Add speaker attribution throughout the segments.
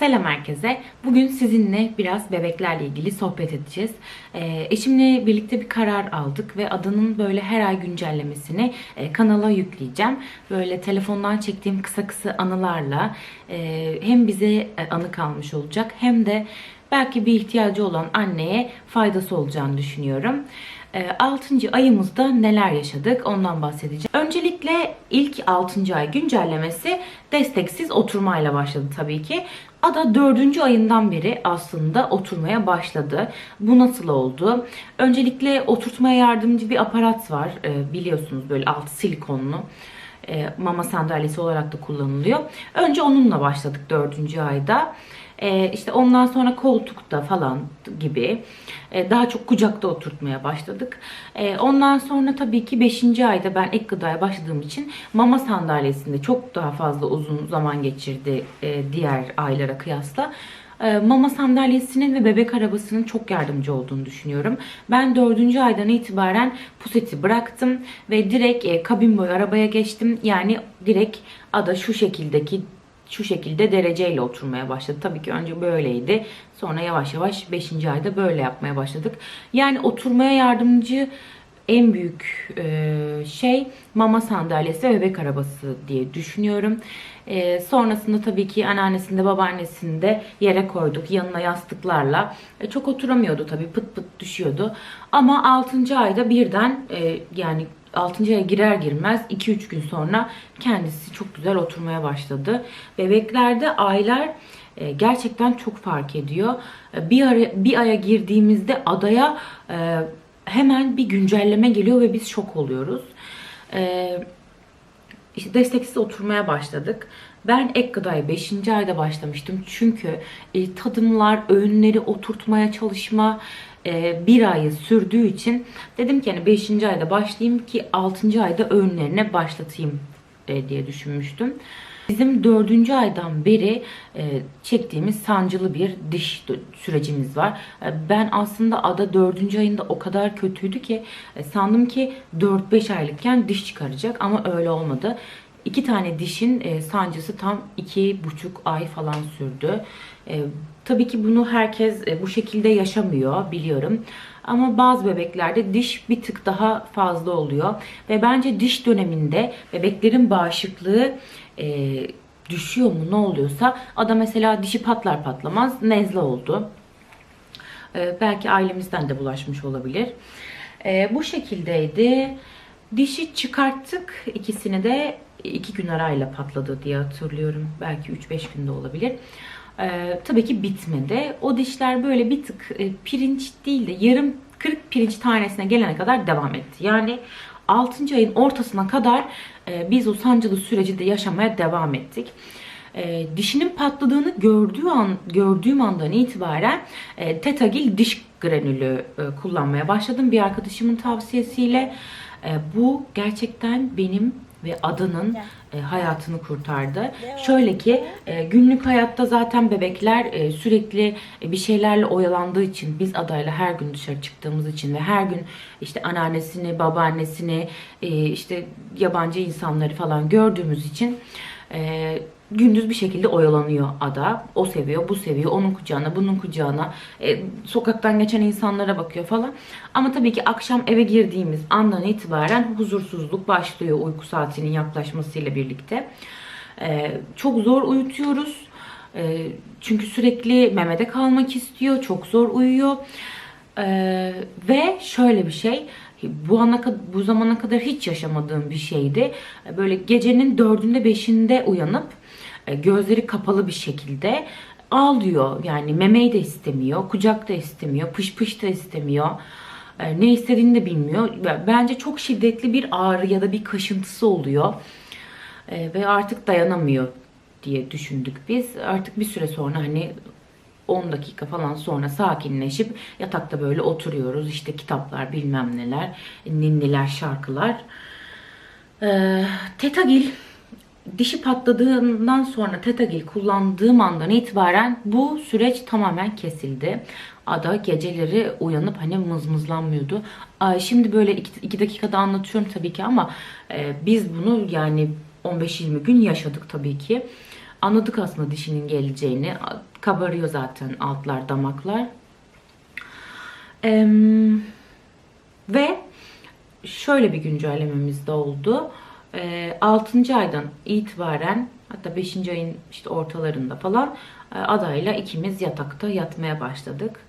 Speaker 1: Selam herkese. Bugün sizinle biraz bebeklerle ilgili sohbet edeceğiz. Ee, eşimle birlikte bir karar aldık ve adının böyle her ay güncellemesini e, kanala yükleyeceğim. Böyle telefondan çektiğim kısa kısa anılarla e, hem bize e, anı kalmış olacak hem de belki bir ihtiyacı olan anneye faydası olacağını düşünüyorum. 6. ayımızda neler yaşadık ondan bahsedeceğim. Öncelikle ilk 6. ay güncellemesi desteksiz oturmayla başladı tabii ki. Ada 4. ayından beri aslında oturmaya başladı. Bu nasıl oldu? Öncelikle oturtmaya yardımcı bir aparat var. Ee, biliyorsunuz böyle altı silikonlu e, mama sandalyesi olarak da kullanılıyor. Önce onunla başladık 4. ayda. E, işte ondan sonra koltukta falan gibi e, daha çok kucakta oturtmaya başladık. E, ondan sonra tabii ki 5. ayda ben ek gıdaya başladığım için mama sandalyesinde çok daha fazla uzun zaman geçirdi e, diğer aylara kıyasla. E, Mama sandalyesinin ve bebek arabasının çok yardımcı olduğunu düşünüyorum. Ben dördüncü aydan itibaren puseti bıraktım ve direkt e, kabin boyu arabaya geçtim. Yani direkt ada şu şekildeki şu şekilde dereceyle oturmaya başladı. Tabii ki önce böyleydi. Sonra yavaş yavaş 5. ayda böyle yapmaya başladık. Yani oturmaya yardımcı en büyük e, şey mama sandalyesi ve bebek arabası diye düşünüyorum. E, sonrasında tabii ki anneannesinde babaannesinde yere koyduk yanına yastıklarla. E, çok oturamıyordu tabii pıt pıt düşüyordu. Ama 6. ayda birden yani 6. aya girer girmez 2-3 gün sonra kendisi çok güzel oturmaya başladı. Bebeklerde aylar e, gerçekten çok fark ediyor. E, Bir, ara, bir aya girdiğimizde adaya e, hemen bir güncelleme geliyor ve biz şok oluyoruz. İşte desteksiz oturmaya başladık. Ben ek gıdaya 5. ayda başlamıştım. Çünkü tadımlar, öğünleri oturtmaya çalışma e, bir ayı sürdüğü için dedim ki yani 5. ayda başlayayım ki 6. ayda öğünlerine başlatayım e, diye düşünmüştüm. Bizim dördüncü aydan beri e, çektiğimiz sancılı bir diş sürecimiz var. Ben aslında ada dördüncü ayında o kadar kötüydü ki sandım ki 4-5 aylıkken diş çıkaracak ama öyle olmadı. İki tane dişin e, sancısı tam iki buçuk ay falan sürdü. E, tabii ki bunu herkes e, bu şekilde yaşamıyor biliyorum. Ama bazı bebeklerde diş bir tık daha fazla oluyor. Ve bence diş döneminde bebeklerin bağışıklığı düşüyor mu ne oluyorsa. Ada mesela dişi patlar patlamaz nezle oldu. Belki ailemizden de bulaşmış olabilir. E, bu şekildeydi. Dişi çıkarttık. ikisini de iki gün arayla patladı diye hatırlıyorum. Belki 3-5 günde olabilir. Ee, tabii ki bitmedi. O dişler böyle bir tık e, pirinç değil de yarım kırık pirinç tanesine gelene kadar devam etti. Yani 6. ayın ortasına kadar e, biz o sancılı süreci de yaşamaya devam ettik. E, dişinin patladığını gördüğü an gördüğüm andan itibaren e, Tetagil diş granülü e, kullanmaya başladım bir arkadaşımın tavsiyesiyle. E, bu gerçekten benim ve adanın e, hayatını kurtardı. Şöyle ki e, günlük hayatta zaten bebekler e, sürekli e, bir şeylerle oyalandığı için biz adayla her gün dışarı çıktığımız için ve her gün işte anneannesini, babaannesini, e, işte yabancı insanları falan gördüğümüz için e, gündüz bir şekilde oyalanıyor ada. O seviyor, bu seviyor. Onun kucağına, bunun kucağına. E, sokaktan geçen insanlara bakıyor falan. Ama tabii ki akşam eve girdiğimiz andan itibaren huzursuzluk başlıyor uyku saatinin yaklaşmasıyla birlikte. E, çok zor uyutuyoruz. E, çünkü sürekli memede kalmak istiyor. Çok zor uyuyor. E, ve şöyle bir şey bu ana bu zamana kadar hiç yaşamadığım bir şeydi. Böyle gecenin dördünde beşinde uyanıp e, gözleri kapalı bir şekilde ağlıyor. Yani memeyi de istemiyor, kucak da istemiyor, pış pış da istemiyor. E, ne istediğini de bilmiyor. Bence çok şiddetli bir ağrı ya da bir kaşıntısı oluyor. E, ve artık dayanamıyor diye düşündük biz. Artık bir süre sonra hani 10 dakika falan sonra sakinleşip yatakta böyle oturuyoruz. İşte kitaplar bilmem neler, ninniler, şarkılar. Ee, Tetagil dişi patladığından sonra Tetagil kullandığım andan itibaren bu süreç tamamen kesildi. Ada geceleri uyanıp hani mızmızlanmıyordu. Şimdi böyle 2 dakikada anlatıyorum tabii ki ama e, biz bunu yani 15-20 gün yaşadık tabii ki. Anladık aslında dişinin geleceğini. Kabarıyor zaten altlar, damaklar. Em, ve şöyle bir güncellememiz de oldu. E, 6. aydan itibaren hatta 5. ayın işte ortalarında falan e, adayla ikimiz yatakta yatmaya başladık.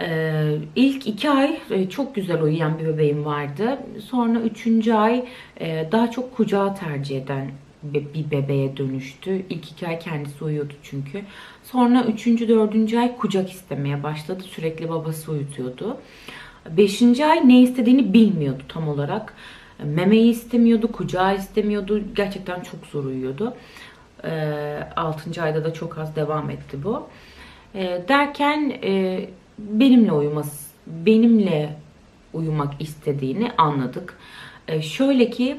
Speaker 1: Ee, ilk iki ay e, çok güzel uyuyan bir bebeğim vardı. Sonra üçüncü ay e, daha çok kucağı tercih eden bir bebeğe dönüştü. İlk iki ay kendisi uyuyordu çünkü. Sonra üçüncü, dördüncü ay kucak istemeye başladı. Sürekli babası uyutuyordu. Beşinci ay ne istediğini bilmiyordu tam olarak. Memeyi istemiyordu, kucağı istemiyordu. Gerçekten çok zor uyuyordu. Ee, altıncı ayda da çok az devam etti bu. Ee, derken e, benimle uyuması, benimle uyumak istediğini anladık. Ee, şöyle ki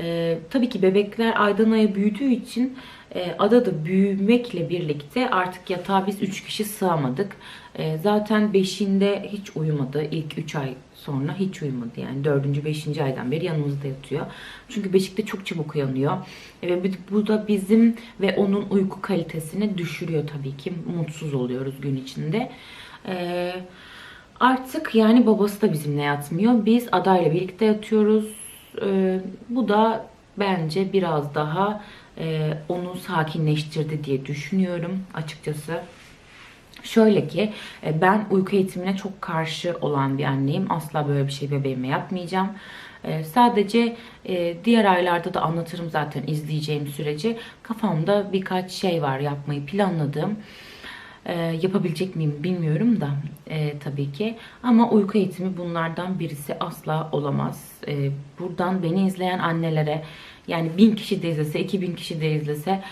Speaker 1: e, tabii ki bebekler aydan aya büyüdüğü için e, adada büyümekle birlikte artık yatağa biz 3 kişi sığamadık. E, zaten 5'inde hiç uyumadı. İlk 3 ay sonra hiç uyumadı. Yani 4. 5. aydan beri yanımızda yatıyor. Çünkü Beşik'te çok çabuk uyanıyor. E, Ve bu da bizim ve onun uyku kalitesini düşürüyor tabii ki. Mutsuz oluyoruz gün içinde. E, Artık yani babası da bizimle yatmıyor. Biz adayla birlikte yatıyoruz. E, bu da bence biraz daha e, onu sakinleştirdi diye düşünüyorum açıkçası. Şöyle ki e, ben uyku eğitimine çok karşı olan bir anneyim. Asla böyle bir şey bebeğime yapmayacağım. E, Sadece e, diğer aylarda da anlatırım zaten izleyeceğim süreci. Kafamda birkaç şey var yapmayı planladığım. E, yapabilecek miyim bilmiyorum da e, tabii ki. Ama uyku eğitimi bunlardan birisi asla olamaz. E, buradan beni izleyen annelere yani bin kişi de izlese, iki bin kişi de izlese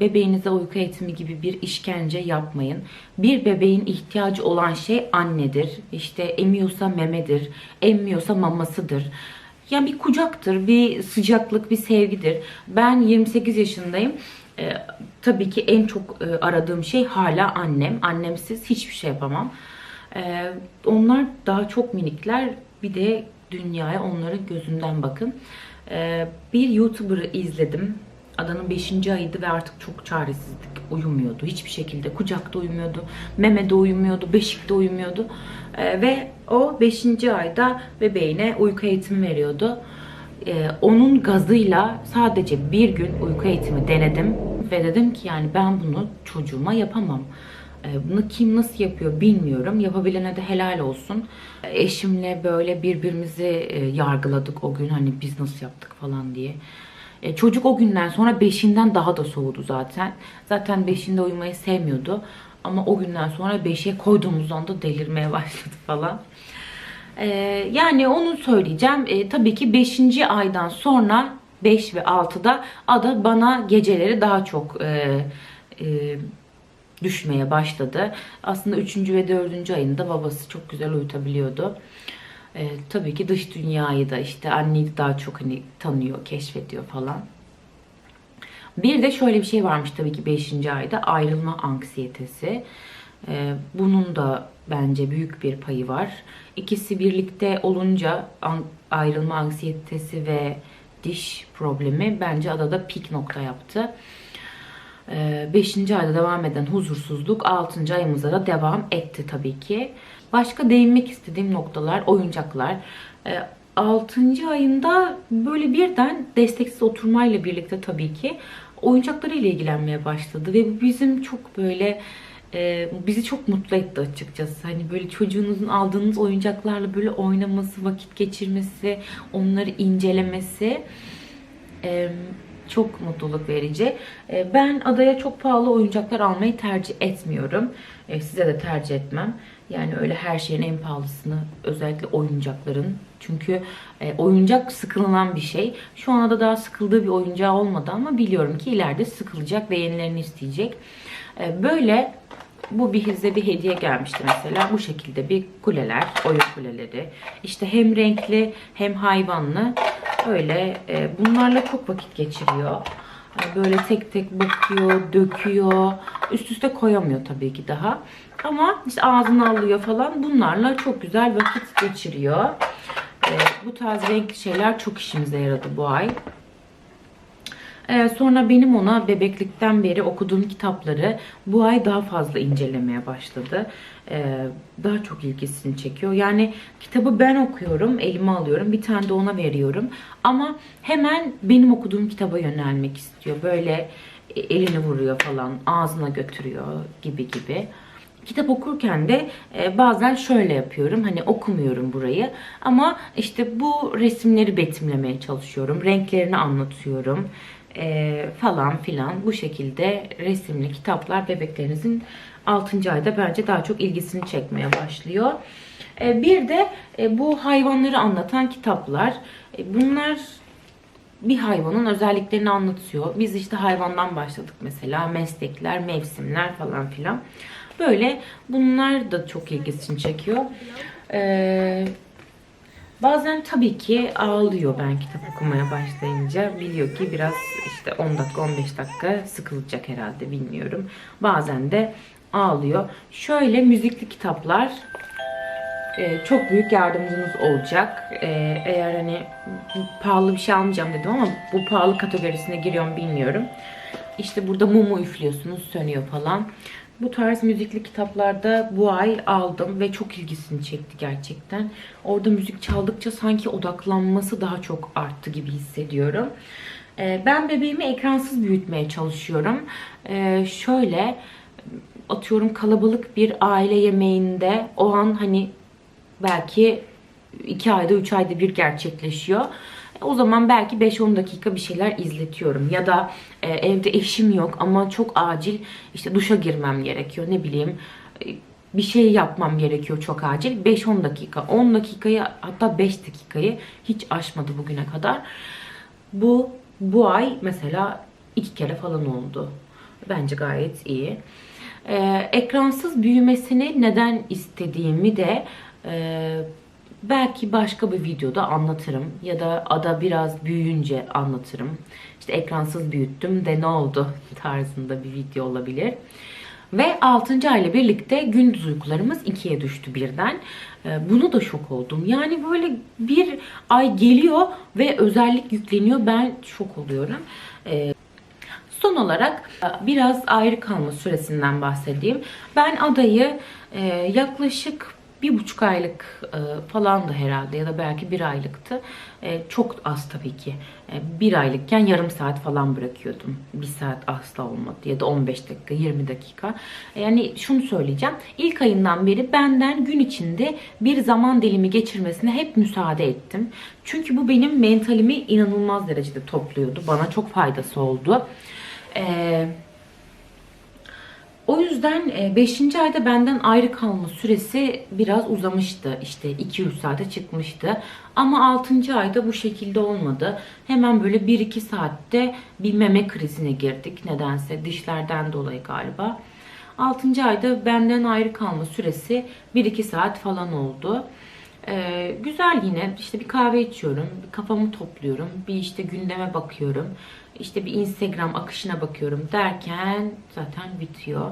Speaker 1: bebeğinize uyku eğitimi gibi bir işkence yapmayın. Bir bebeğin ihtiyacı olan şey annedir. İşte emiyorsa memedir, emmiyorsa mamasıdır. Yani bir kucaktır, bir sıcaklık, bir sevgidir. Ben 28 yaşındayım. Ee, tabii ki en çok e, aradığım şey hala annem. Annemsiz hiçbir şey yapamam. Ee, onlar daha çok minikler. Bir de dünyaya onların gözünden bakın. Ee, bir YouTuber'ı izledim. Adanın 5. ayıydı ve artık çok çaresizlik. Uyumuyordu. Hiçbir şekilde. Kucakta uyumuyordu. Memede uyumuyordu. Beşikte uyumuyordu. Ve o 5. ayda bebeğine uyku eğitimi veriyordu. Ee, onun gazıyla sadece bir gün uyku eğitimi denedim. Ve dedim ki yani ben bunu çocuğuma yapamam. Ee, Bunu kim nasıl yapıyor bilmiyorum. Yapabilene de helal olsun. Eşimle böyle birbirimizi e, yargıladık o gün. Hani biz nasıl yaptık falan diye. E, Çocuk o günden sonra beşinden daha da soğudu zaten. Zaten beşinde uyumayı sevmiyordu. Ama o günden sonra beşiğe koyduğumuzdan da delirmeye başladı falan. E, yani onu söyleyeceğim. E, tabii ki 5. aydan sonra 5 ve 6'da Ada bana geceleri daha çok e, e, düşmeye başladı. Aslında 3. ve 4. ayında babası çok güzel uyutabiliyordu. E, tabii ki dış dünyayı da işte anneyi daha çok hani tanıyor, keşfediyor falan. Bir de şöyle bir şey varmış tabii ki 5. ayda ayrılma anksiyetesi. Ee, bunun da bence büyük bir payı var. İkisi birlikte olunca ayrılma anksiyetesi ve diş problemi bence adada pik nokta yaptı. 5. ayda devam eden huzursuzluk 6. ayımıza da devam etti tabii ki. Başka değinmek istediğim noktalar oyuncaklar. 6. ayında böyle birden desteksiz oturmayla birlikte tabii ki oyuncaklarıyla ilgilenmeye başladı ve bu bizim çok böyle e, bizi çok mutlu etti açıkçası. Hani böyle çocuğunuzun aldığınız oyuncaklarla böyle oynaması, vakit geçirmesi, onları incelemesi e, çok mutluluk verici. E, ben adaya çok pahalı oyuncaklar almayı tercih etmiyorum. E, size de tercih etmem. Yani öyle her şeyin en pahalısını özellikle oyuncakların. Çünkü e, oyuncak sıkılınan bir şey. Şu anda daha sıkıldığı bir oyuncağı olmadı ama biliyorum ki ileride sıkılacak ve yenilerini isteyecek. E, böyle bu bir bize bir hediye gelmişti mesela. Bu şekilde bir kuleler, oyun kuleleri. İşte hem renkli hem hayvanlı. Öyle e, bunlarla çok vakit geçiriyor. Yani Böyle tek tek bakıyor, döküyor. Üst üste koyamıyor tabii ki daha. Ama işte ağzına alıyor falan. Bunlarla çok güzel vakit geçiriyor. E, bu tarz renkli şeyler çok işimize yaradı bu ay. Ee, sonra benim ona bebeklikten beri okuduğum kitapları bu ay daha fazla incelemeye başladı. Ee, daha çok ilgisini çekiyor. Yani kitabı ben okuyorum, elime alıyorum. Bir tane de ona veriyorum. Ama hemen benim okuduğum kitaba yönelmek istiyor. Böyle elini vuruyor falan, ağzına götürüyor gibi gibi. Kitap okurken de e, bazen şöyle yapıyorum. Hani okumuyorum burayı ama işte bu resimleri betimlemeye çalışıyorum. Renklerini anlatıyorum e, falan filan. Bu şekilde resimli kitaplar bebeklerinizin 6. ayda bence daha çok ilgisini çekmeye başlıyor. E, bir de e, bu hayvanları anlatan kitaplar. E, bunlar bir hayvanın özelliklerini anlatıyor. Biz işte hayvandan başladık mesela. Meslekler, mevsimler falan filan. Böyle bunlar da çok ilgisini çekiyor. Ee, bazen tabii ki ağlıyor ben kitap okumaya başlayınca. Biliyor ki biraz işte 10 dakika 15 dakika sıkılacak herhalde bilmiyorum. Bazen de ağlıyor. Şöyle müzikli kitaplar e, çok büyük yardımcınız olacak. E, eğer hani pahalı bir şey almayacağım dedim ama bu pahalı kategorisine giriyorum bilmiyorum. İşte burada mumu üflüyorsunuz sönüyor falan. Bu tarz müzikli kitaplarda bu ay aldım ve çok ilgisini çekti gerçekten. Orada müzik çaldıkça sanki odaklanması daha çok arttı gibi hissediyorum. E, ben bebeğimi ekransız büyütmeye çalışıyorum. E, şöyle atıyorum kalabalık bir aile yemeğinde o an hani belki 2 ayda 3 ayda bir gerçekleşiyor. O zaman belki 5-10 dakika bir şeyler izletiyorum. Ya da e, evde eşim yok ama çok acil işte duşa girmem gerekiyor. Ne bileyim e, bir şey yapmam gerekiyor çok acil. 5-10 dakika, 10 dakikayı hatta 5 dakikayı hiç aşmadı bugüne kadar. Bu bu ay mesela iki kere falan oldu. Bence gayet iyi. Ee, ekransız büyümesini neden istediğimi de e, belki başka bir videoda anlatırım. Ya da ada biraz büyüyünce anlatırım. İşte ekransız büyüttüm de ne oldu tarzında bir video olabilir. Ve 6. ayla birlikte gündüz uykularımız ikiye düştü birden. Ee, Bunu da şok oldum. Yani böyle bir ay geliyor ve özellik yükleniyor. Ben şok oluyorum. Ee, Son olarak e, biraz ayrı kalma süresinden bahsedeyim. Ben adayı e, yaklaşık bir buçuk aylık e, falan da herhalde ya da belki bir aylıktı. E, çok az tabii ki. E, bir aylıkken yarım saat falan bırakıyordum. Bir saat asla olmadı ya da 15 dakika 20 dakika. E, yani şunu söyleyeceğim. İlk ayından beri benden gün içinde bir zaman dilimi geçirmesine hep müsaade ettim. Çünkü bu benim mentalimi inanılmaz derecede topluyordu. Bana çok faydası oldu. Eee o yüzden 5. ayda benden ayrı kalma süresi biraz uzamıştı. İşte 2-3 saate çıkmıştı. Ama 6. ayda bu şekilde olmadı. Hemen böyle 1-2 saatte bir meme krizine girdik. Nedense dişlerden dolayı galiba. 6. ayda benden ayrı kalma süresi 1-2 saat falan oldu. Ee, güzel yine işte bir kahve içiyorum, bir kafamı topluyorum, bir işte gündeme bakıyorum, işte bir Instagram akışına bakıyorum derken zaten bitiyor.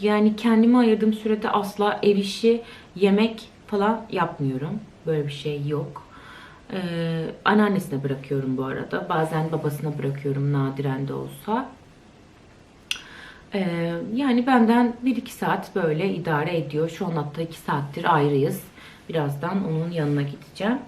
Speaker 1: Yani kendime ayırdığım sürede asla ev işi, yemek falan yapmıyorum. Böyle bir şey yok. Ee, anneannesine bırakıyorum bu arada. Bazen babasına bırakıyorum nadiren de olsa. Ee, yani benden 1-2 saat böyle idare ediyor. Şu an hatta 2 saattir ayrıyız. Birazdan onun yanına gideceğim.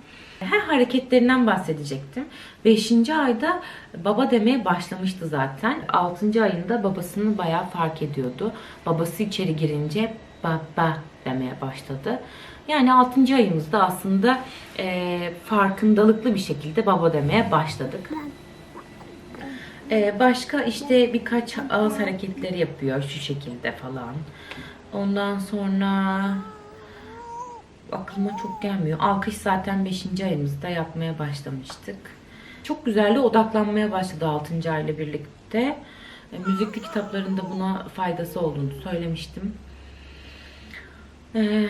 Speaker 1: Her hareketlerinden bahsedecektim. 5. ayda baba demeye başlamıştı zaten. 6. ayında babasını bayağı fark ediyordu. Babası içeri girince baba demeye başladı. Yani 6. ayımızda aslında e, farkındalıklı bir şekilde baba demeye başladık. E, başka işte birkaç ağız hareketleri yapıyor şu şekilde falan. Ondan sonra aklıma çok gelmiyor. Alkış zaten 5. ayımızda yapmaya başlamıştık. Çok güzel de odaklanmaya başladı 6. ayla birlikte. E, müzikli kitaplarında buna faydası olduğunu söylemiştim. E,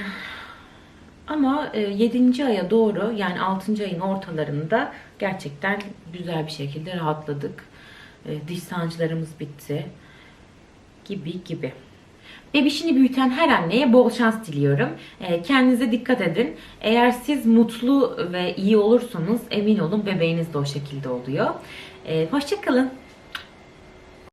Speaker 1: ama e, 7. aya doğru yani 6. ayın ortalarında gerçekten güzel bir şekilde rahatladık. E, diş sancılarımız bitti. Gibi gibi. Bebişini büyüten her anneye bol şans diliyorum. E, kendinize dikkat edin. Eğer siz mutlu ve iyi olursanız emin olun bebeğiniz de o şekilde oluyor. E, Hoşçakalın.